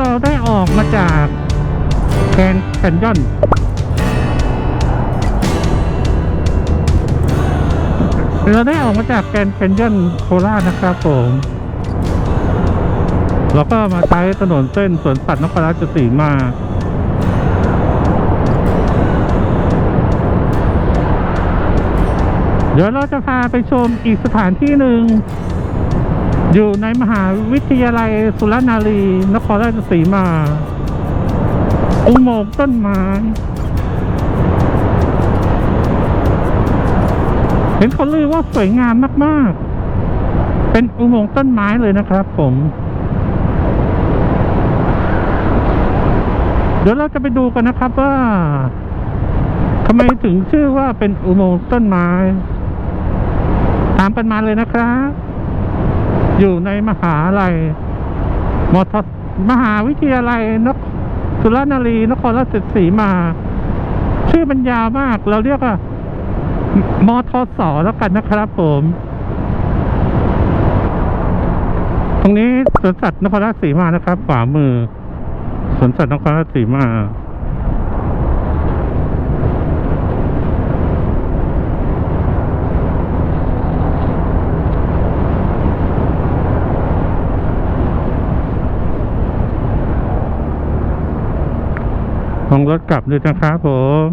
เราได้ออกมาจากแกนแคนยอนเราได้ออกมาจากแกนแคนยอนโคราชนะครับผมเราก็มาใช้ถนนเส้นสวนสัตว์นครราชสีมา เดี๋ยวเราจะพาไปชมอีกสถานที่หนึ่ง อยู่ในมหาวิทยาลัยสุรนารี นครราชสีมา อุโมงค์ต้นไม้ เห็นเขาลือว่าสวยงามมากๆ เป็นอุโมงค์ต้นไม้เลยนะครับผม เดี๋ยวเราจะไปดูกันนะครับว่าทำไมถึงชื่อว่าเป็นอุโมงค์ต้นไม้ ตามกันมาเลยนะครับ อยู่ในมหาลัยมทมหาวิทยาลัยนคสุรนารีนครราชสีมา ชื่อมันยาวมาก เราเรียกว่ามทสแล้วกันนะครับผม ตรงนี้สวนสัตว์นครราชสีมานะครับขวามือสวนสัตว์นครราชสีมา ลงรถกลับด้วยนะครับผม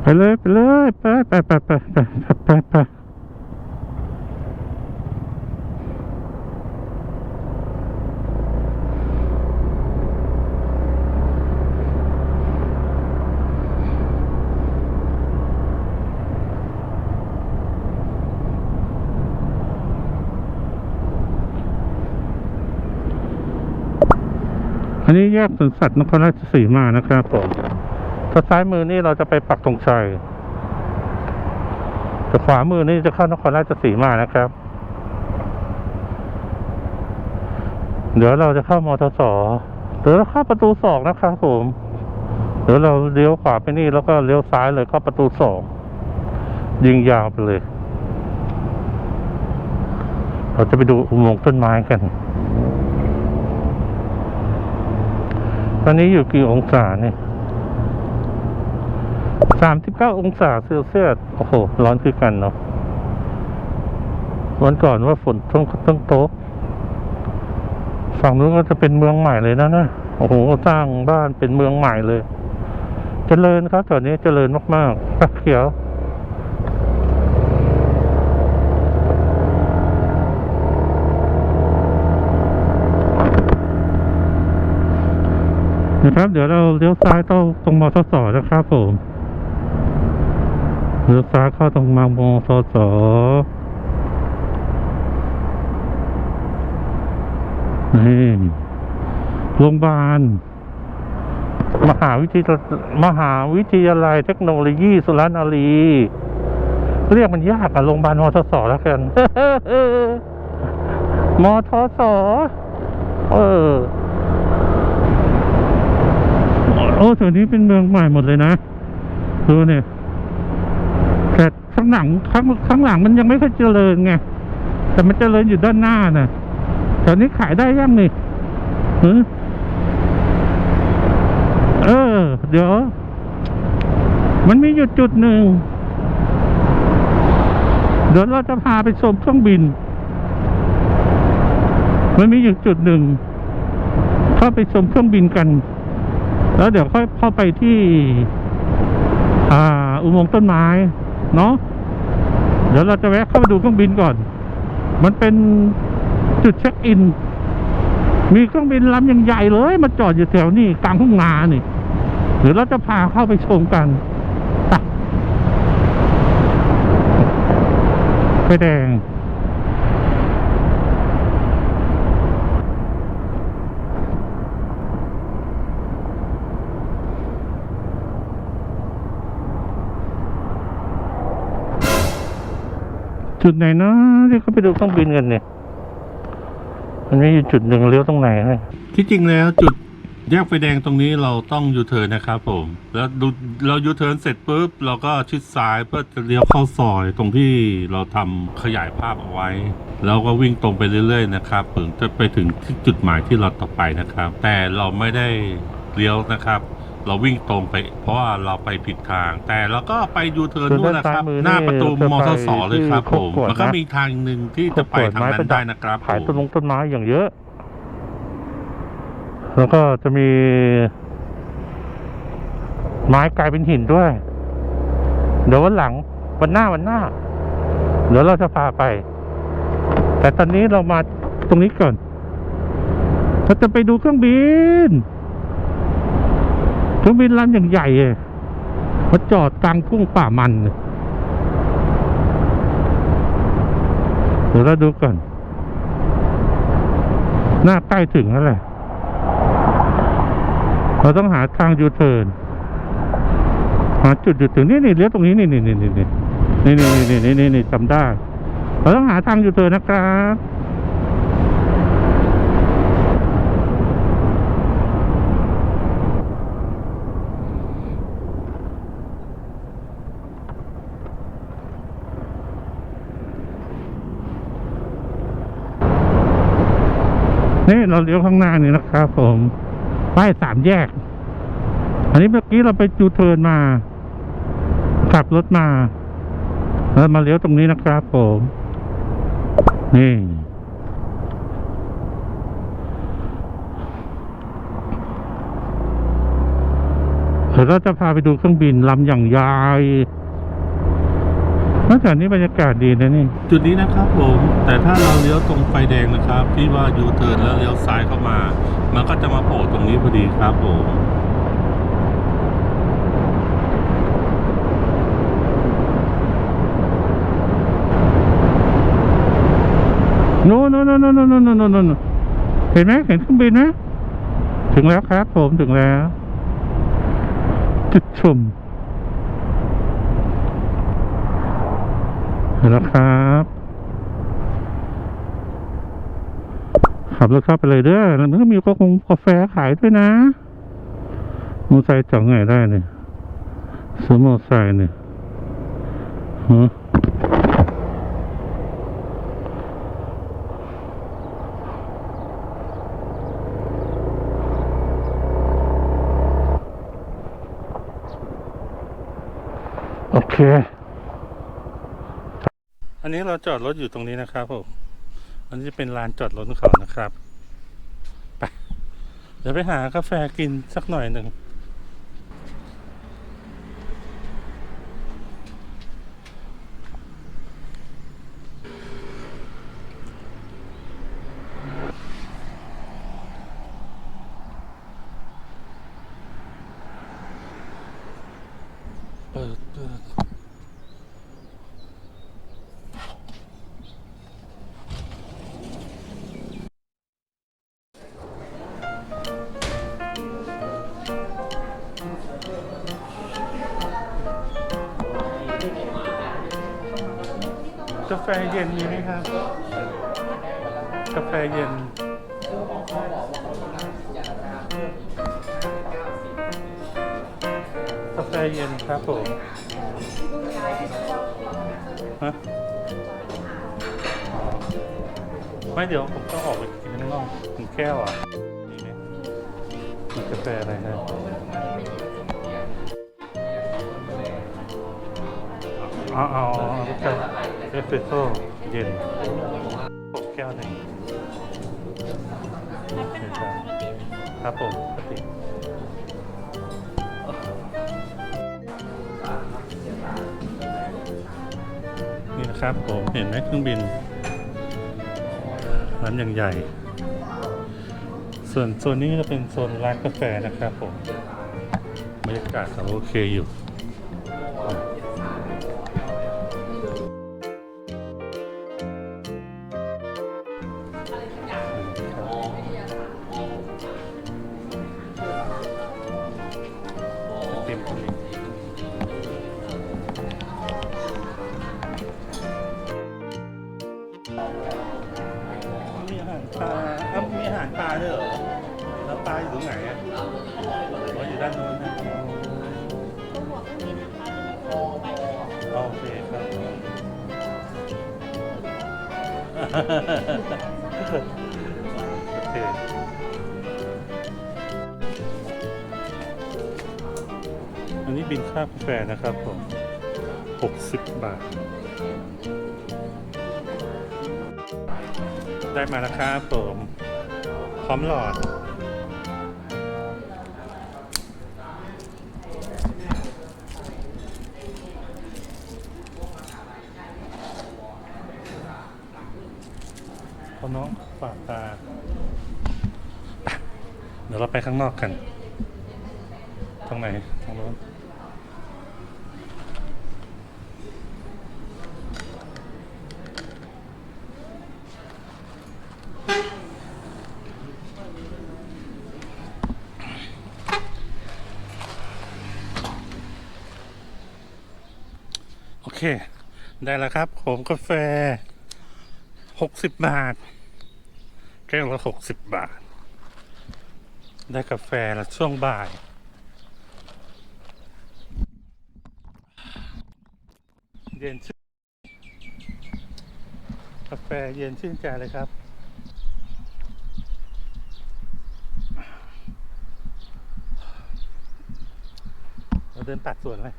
ไปเลย ไปเลย ไปไปไปไปไปไป นนี้แยกสวนสัตว์นครราชสีมานะครับผมถ้าซ้ายมือนี่เราจะไปปักธงชัยแต่ขวามือนี่จะเข้านครราชสีมานะครับ เดี๋ยวเราจะเข้ามอทสเดี๋ยวเราเข้าประตูสองนะครับผมเดี๋ยวเราเลี้ยวขวาไปนี่แล้วก็เลี้ยวซ้ายเลยเข้าประตูสองยิงยาวไปเลย เราจะไปดูอุโมงค์ต้นไม้กัน ตอนนี้อยู่กี่องศาเนี่ยสามสิบเก้าองศาเซลเซียส โอ้โห ร้อนคือกันเนาะ วันก่อนว่าฝนต้องต้องตก ฝั่งนู้นก็จะเป็นเมืองใหม่เลยนะนะ โอ้โห สร้างบ้านเป็นเมืองใหม่เลยเจริญครับแถวนี้เจริญมากๆปะเขียว นะครับ เดี๋ยวเราเลี้ยวซ้ายต้องตรงมทสนะครับผมเลี้ยวซ้ายเข้าตรงมามทสนี่โรงพยาบาลมหาวิทยามหาวิทยาลัยเทคโนโลยีสุรนารี เรียกมันยากอะโรงพยาบาลมทสแล้วกันมทสเออ โอ้ส่วนนี้เป็นเมืองใหม่หมดเลยนะ ดูเนี่ยแต่ข้างหลังข้างข้างหลังมันยังไม่ค่อยเจริญไง แต่มันเจริญอยู่ด้านหน้าน่ะแถวนี้ขายได้ยังนี่เออ เดี๋ยว มันมีอยู่จุดหนึ่ง เดี๋ยวเราจะพาไปชมเครื่องบิน มันมีอยู่จุดหนึ่งเข้าไปชมเครื่องบินกัน แล้วเดี๋ยวค่อยเข้าไปที่ อ่า อุโมงค์ต้นไม้ เนาะเดี๋ยวเราจะแวะเข้าไปดูเครื่องบินก่อน มันเป็นจุดเช็คอิน มีเครื่องบินลำยังใหญ่เลย มาจอดอยู่แถวนี้กลางทุ่งนานี่เดี๋ยวเราจะพาเข้าไปชมกันไปไฟแดง จุดไหนเนาะที่เขาไปดูเครื่องบินกันเนี่ย มันมีอยู่จุดหนึ่งเลี้ยวตรงไหนให้ที่จริงแล้วจุดแยกไฟแดงตรงนี้เราต้องยูเทิร์นนะครับผม แล้วดูเรายูเทิร์นเสร็จปุ๊บเราก็ชิดซ้ายเพื่อจะเลี้ยวเข้าซอยตรงที่เราทำขยายภาพเอาไว้ แล้วก็วิ่งตรงไปเรื่อย ๆ นะครับถึงจะไปถึงที่จุดหมายที่เราต่อไปนะครับ แต่เราไม่ได้เลี้ยวนะครับ เราวิ่งตรงไป เพราะว่าเราไปผิดทาง แต่เราก็ไปยูเทิร์นคือนู่นนะครับด้านซ้ายมือหน้าประตูนี่มอเตอร์สอเลยครับที่ผมโคกขวดแล้วก็นะมีทางหนึ่งที่จะไปทางนั้นได้นะครับขายผมต้นมงต้นไม้อย่างเยอะ แล้วก็จะมี ไม้กลายเป็นหินด้วย เดี๋ยววันหลังวันหน้าวันหน้า เดี๋ยวเราจะพาไป แต่ตอนนี้เรามาตรงนี้ก่อนเราจะไปดูเครื่องบิน เครื่องบินลำอย่างใหญ่เลยมาจอดกลางทุ่งป่ามัน เดี๋ยวเราดูก่อน หน้าใกล้ถึงแล้วแหละ เราต้องหาทางยูเทิร์น หาจุดหยุดถึงนี่นี่เลี้ยวตรงนี้นี่นี่นี่นี่นี่นี่นี่นี่นี่นี่จำได้ เราต้องหาทางยูเทิร์นนะครับ เราเลี้ยวข้างหน้านี่นะครับผมป้ายสามแยก อันนี้เมื่อกี้เราไปจูเทิร์นมา ขับรถมาแล้วมาเลี้ยวตรงนี้นะครับผม นี่เดี๋ยวเราจะพาไปดูเครื่องบินลำอย่างใหญ่ ถ้าแถวนี้บรรยากาศดีนะนี่ จุดนี้นะครับผม แต่ถ้าเราเลี้ยวตรงไฟแดงนะครับพี่ว่ายูเทิร์นแล้วเลี้ยวซ้ายเข้ามา มันก็จะมาโผล่ตรงนี้พอดีครับผมโน่นโน่นโน่นโน่นโน้นโน้นเห็นไหมเห็นเครื่องบินไหมถึงแล้วครับผมถึงแล้ว จุดชม นแล้วครับขับรถเข้าไปเลยเด้อแล้วมันก็มีก็คงกาแฟขายด้วยนะมอไซค์จอดไงได้เนี่ยซื้อมอไซค์เนี่ยฮะโอเค อันนี้เราจอดรถอยู่ตรงนี้นะครับผม อันนี้จะเป็นลานจอดรถของเขานะครับ ไป เดี๋ยวไปหากาแฟกินสักหน่อยหนึ่ง เปิดเปิด แฟเย็นมีไหมครับ กาแฟเย็น กาแฟเย็นครับผมฮะไม่เดี๋ยวผมต้องออกไปกินข้างนอกถึงแก้วอะนี่ไหมมีกาแฟอะไรฮะเอาเอเอาเอ เอสเปรสโซ่เย็นแก้วหนึ่งครับผมปกตินี่นะครับผมเห็นไหมเครื่องบินลำอย่างใหญ่ ส่วนโซนนี้จะเป็นโซนร้านกาแฟนะครับผมบรรยากาศก็โอเคอยู่ อันนี้บินค่ากาแฟนะครับผม 60 บาท ได้มาแล้วครับผม พร้อมหลอด พอน้องฝากตา เดี๋ยวเราไปข้างนอกกันตรงไหนตรงโน้นโอเค ได้แล้วครับ ผมกาแฟ หกสิบบาท แก้วละหกสิบบาท ได้กาแฟละช่วงบ่าย เย็นชื่นกาแฟเย็นชื่นใจเลยครับเราเดินตัดส่วนเลย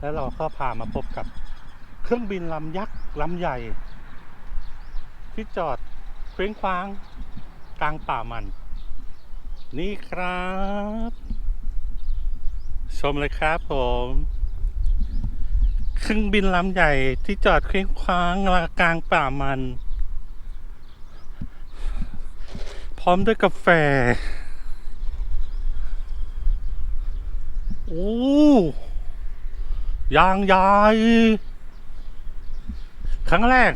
แล้วเราก็พามาพบกับเครื่องบินลำยักษ์ลำใหญ่ ที่จอดเคว้งคว้างกลางป่ามัน นี่ครับ ชมเลยครับผม เครื่องบินลำใหญ่ที่จอดเคว้งคว้างกลางป่ามัน พร้อมด้วยกาแฟโอ้ ยางใหญ่ครั้งแรก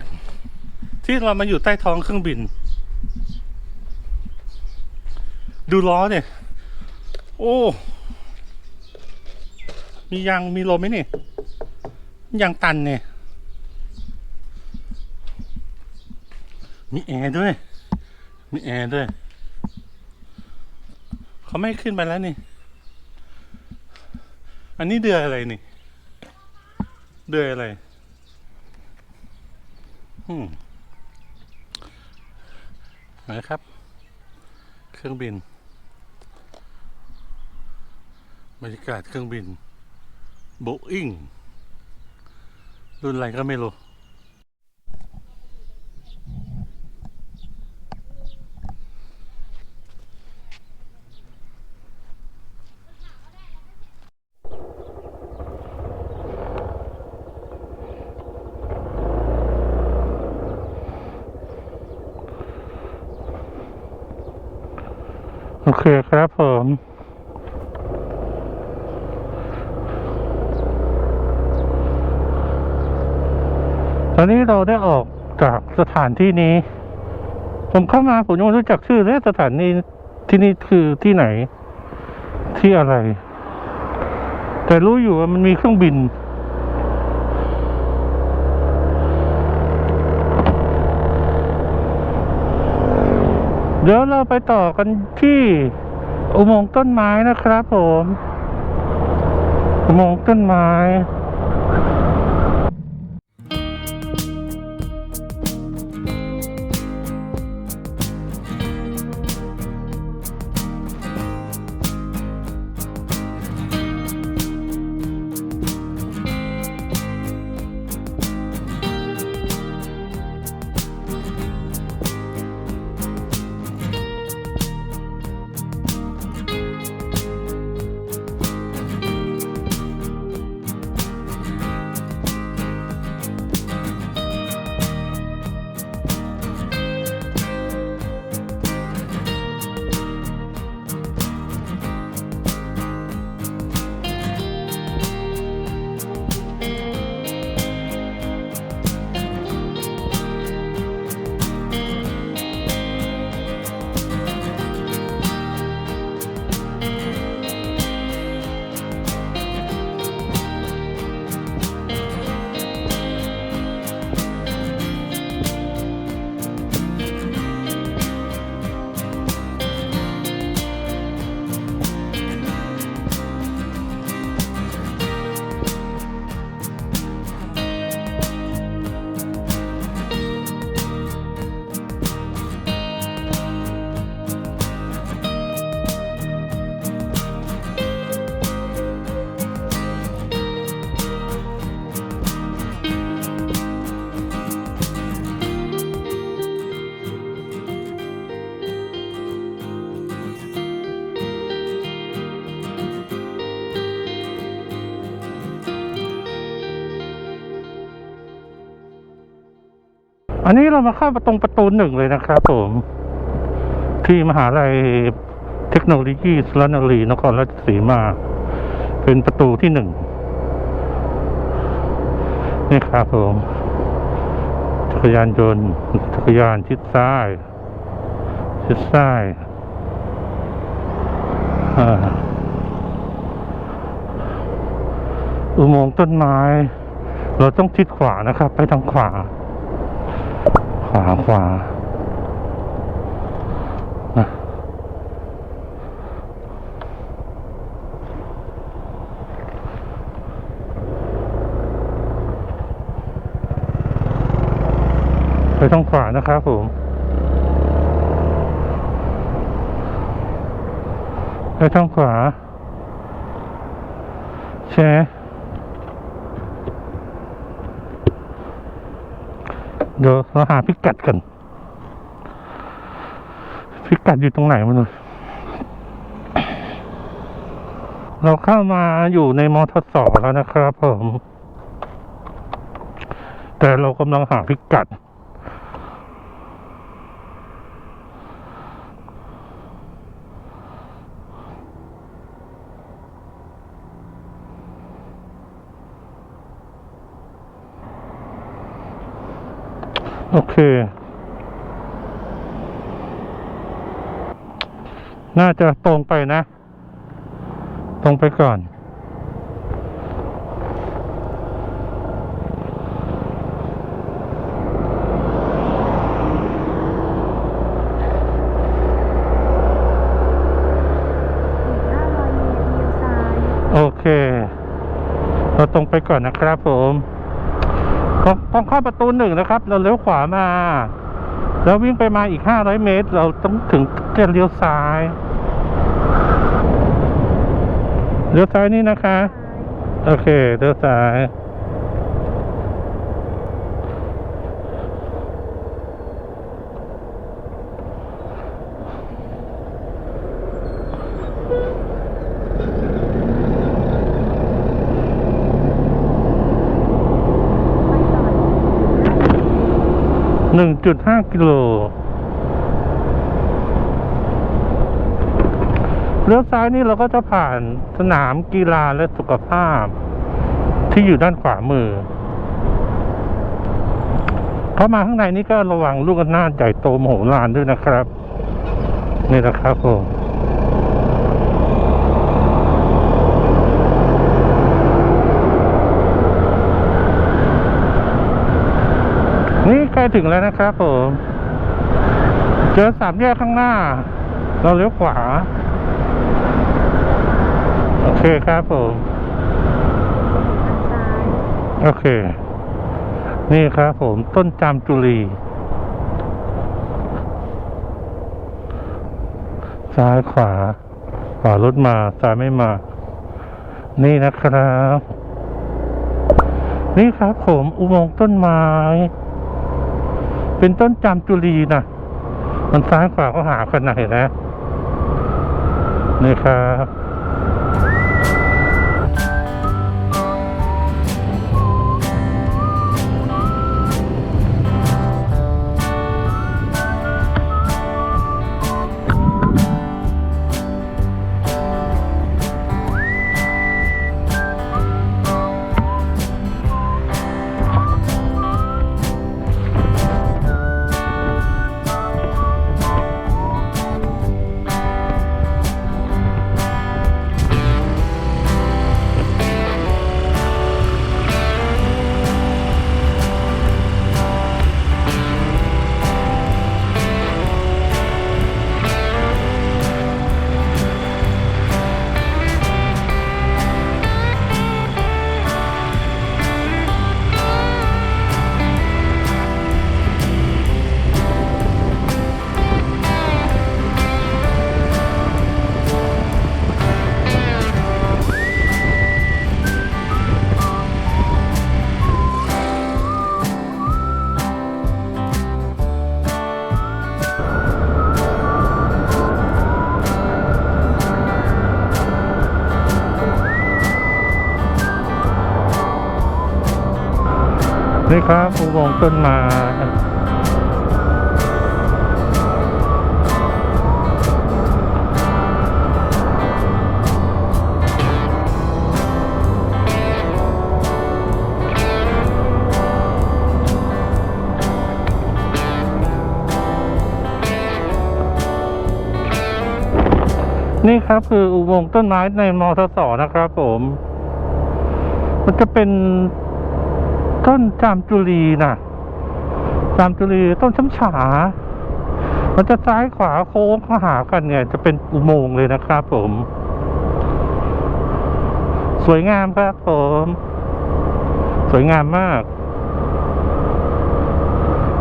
ที่เรามาอยู่ใต้ท้องเครื่องบิน ดูล้อเนี่ย โอ้ มียางมีลมไหมนี่ยางตันเนี่ย มีแอร์ด้วย มีแอร์ด้วย เขาไม่ขึ้นไปแล้วนี่ อันนี้เดือนอะไรนี่ ดือยอะไรอืมนะครับ เครื่องบินบรรยากาศเครื่องบินโบอิงรุ่นอะไรก็ไม่รู้ โอเคครับผมตอนนี้เราได้ออกจากสถานที่นี้ ผมเข้ามาผมยังไม่รู้จักชื่อเลยสถานนี้ที่นี่คือที่ไหน ที่อะไร แต่รู้อยู่ว่ามันมีเครื่องบิน เดี๋ยวเราไปต่อกันที่อุโมงค์ต้นไม้นะครับผม อุโมงค์ต้นไม้ อันนี้เรามาเข้าประตรงประตูหนึ่งเลยนะครับผม ที่มหาลัยเทคโนโลยีสุรนารีนครราชสีมา เป็นประตูที่หนึ่งนี่ครับผมจักรยานยนต์จักรยานชิดซ้าย ชิดซ้ายอ่าอุโมงค์ต้นไม้ เราต้องชิดขวานะครับ ไปทางขวา ขวาขวาไปทางขวานะครับผมไปทางขวาใช่ไหม เดี๋ยวเราหาพิกัดกันพิกัดอยู่ตรงไหนมันเลยเราเข้ามาอยู่ในมทสแล้วนะครับผม แต่เรากำลังหาพิกัด โอเค น่าจะตรงไปนะ ตรงไปก่อนอีก500เมตรเลี้ยวซ้ายโอเค เราตรงไปก่อนนะครับผม ต้องต้องเข้าประตูหนึ่งนะครับ เราเลี้ยวขวามา แล้ววิ่งไปมาอีกห้าร้อยเมตร เราต้องถึงจะเลี้ยวซ้ายเลี้ยวซ้ายนี่นะคะ โอเคเลี้ยวซ้าย หนึ่งจุดห้ากิโลเลี้ยวซ้ายนี่เราก็จะผ่านสนามกีฬาและสุขภาพ ที่อยู่ด้านขวามือ เข้ามาข้างในนี่ก็ระวังลูกอำนาจใหญ่โตโมโหลานด้วยนะครับ นี่นะครับผม ถึงแล้วนะครับผมเจอสามแยกข้างหน้า เราเลี้ยวขวา โอเคครับผมโอเค นี่ครับผมต้นจามจุลีซ้ายขวา ขวารถมาซ้ายไม่มา นี่นะครับ นี่ครับผมอุโมงค์ต้นไม้ เป็นต้นจามจุลีนะมันซ้ายขวาเขาหากันาดเห็นไหมนี่ครับีครับอุโมงค์ต้นไม้นี่ครับคืออุโมงค์ต้นไม้ในมอทศนะครับผม มันจะเป็น ต้นจามจุลีนะจามจุลีต้นช้ำฉา มันจะซ้ายขวาโค้งเข้าหากันเนี่ย จะเป็นอุโมงค์เลยนะครับผม สวยงามครับผม สวยงามมาก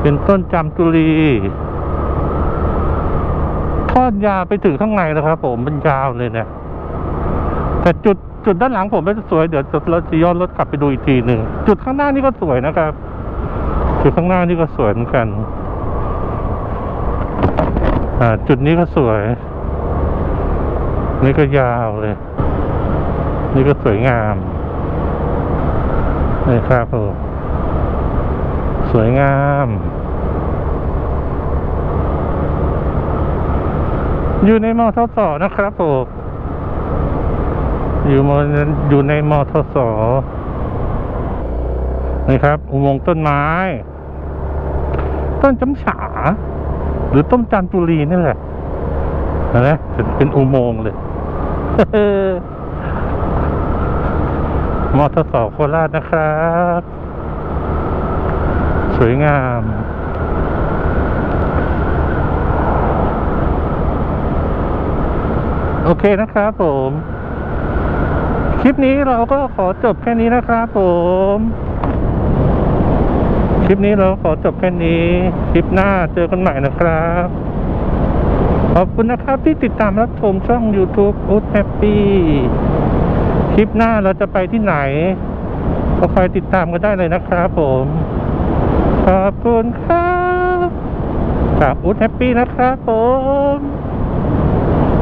เป็นต้นจามจุลีทอดยาไปถึงข้างในนะครับผมเป็นยาวเลยเนี่ยแต่จุด จุดด้านหลังผมไม่สวยเดี๋ยวเราจะย้อนรถกลับไปดูอีกทีหนึ่งจุดข้างหน้านี่ก็สวยนะครับ จุดข้างหน้านี่ก็สวยเหมือนกันอ่าจุดนี้ก็สวย นี่ก็ยาวเลย นี่ก็สวยงามนี่ครับผมสวยงามอยู่ในมอทสนะครับผม อยู่มอยู่ในมอทสนี่ครับ อุโมงค์ต้นไม้ ต้นจำฉา หรือต้นจามจุรีนี่แหละนะเป็นเป็นอุโมงค์เลยมอทสโคราชนะครับ สวยงาม โอเคนะครับผม คลิปนี้เราก็ขอจบแค่นี้นะครับผม คลิปนี้เราขอจบแค่นี้ คลิปหน้าเจอกันใหม่นะครับ ขอบคุณนะครับที่ติดตามรับชมช่อง YouTube อุดแฮปปี้คลิปหน้าเราจะไปที่ไหน ก็คอยติดตามกันได้เลยนะครับผม ขอบคุณครับจากอุดแฮปปี้นะครับผม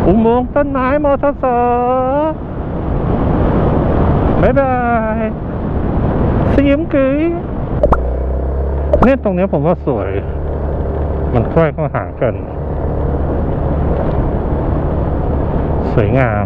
อุโมงค์ต้นไม้มอเตอ บ๊ายบายสยิมกุยเนี่ยตรงนี้ผมว่าสวย มันค่อยเข้างกัน สวยงาม